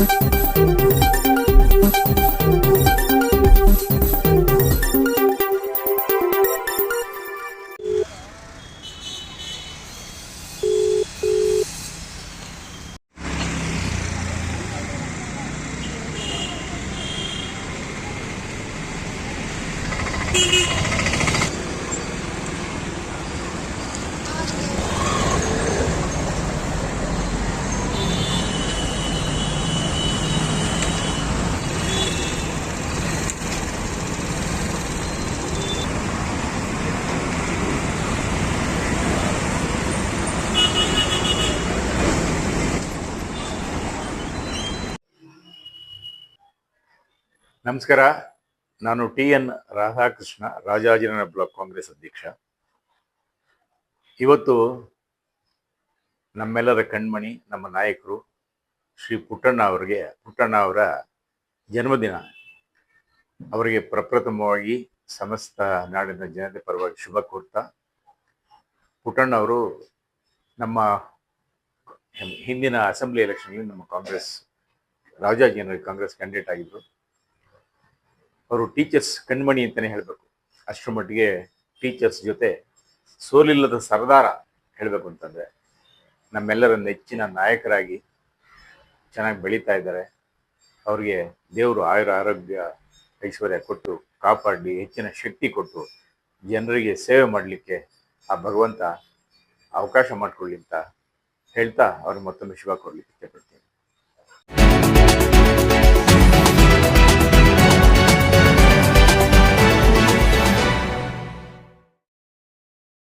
Beep. ನಮಸ್ಕಾರ. ನಾನು T N Radhakrishna ರಾಜಾಜಿನ ಬ್ಲಾಕ್ ಕಾಂಗ್ರೆಸ್ ಅಧ್ಯಕ್ಷ. ಇವತ್ತು ನಮ್ಮೆಲ್ಲರ ಕಣ್ಮಣಿ, ನಮ್ಮ ನಾಯಕರು ಶ್ರೀ ಪುಟ್ಟಣ್ಣ ಅವರಿಗೆ, ಪುಟ್ಟಣ್ಣ ಅವರ ಜನ್ಮದಿನ. ಅವರಿಗೆ ಪ್ರಪ್ರಥಮವಾಗಿ ಸಮಸ್ತ ನಾಡಿನ ಜನತೆ ಪರವಾಗಿ ಶುಭ ಕೋರ್ತಾ. ಪುಟ್ಟಣ್ಣ ಅವರು ನಮ್ಮ ಹಿಂದಿನ ಅಸೆಂಬ್ಲಿ ಎಲೆಕ್ಷನ್ನಲ್ಲಿ ನಮ್ಮ ಕಾಂಗ್ರೆಸ್ ರಾಜಾಜಿನ ಕಾಂಗ್ರೆಸ್ ಕ್ಯಾಂಡಿಡೇಟ್ ಆಗಿದ್ದರು ಅವರು ಟೀಚರ್ಸ್ ಕಣ್ಮಣಿ ಅಂತಲೇ ಹೇಳಬೇಕು. ಅಷ್ಟರ ಮಟ್ಟಿಗೆ ಟೀಚರ್ಸ್ ಜೊತೆ ಸೋಲಿಲ್ಲದ ಸರ್ದಾರ ಹೇಳಬೇಕು ಅಂತಂದರೆ ನಮ್ಮೆಲ್ಲರ ನೆಚ್ಚಿನ ನಾಯಕರಾಗಿ ಚೆನ್ನಾಗಿ ಬೆಳೀತಾ ಇದ್ದಾರೆ. ಅವ್ರಿಗೆ ದೇವರು ಆಯುರ ಆರೋಗ್ಯ, ಐಶ್ವರ್ಯ ಕೊಟ್ಟು ಕಾಪಾಡಲಿ ಹೆಚ್ಚಿನ ಶಕ್ತಿ ಕೊಟ್ಟು ಜನರಿಗೆ ಸೇವೆ ಮಾಡಲಿಕ್ಕೆ ಆ ಭಗವಂತ ಅವಕಾಶ ಮಾಡಿಕೊಳ್ಳಿ ಅಂತ ಹೇಳ್ತಾ ಅವ್ರಿಗೆ ಮತ್ತೊಮ್ಮೆ ಶುಭ ಕೊಡಲಿಕ್ಕೆ ಇಷ್ಟಪಡ್ತೀನಿ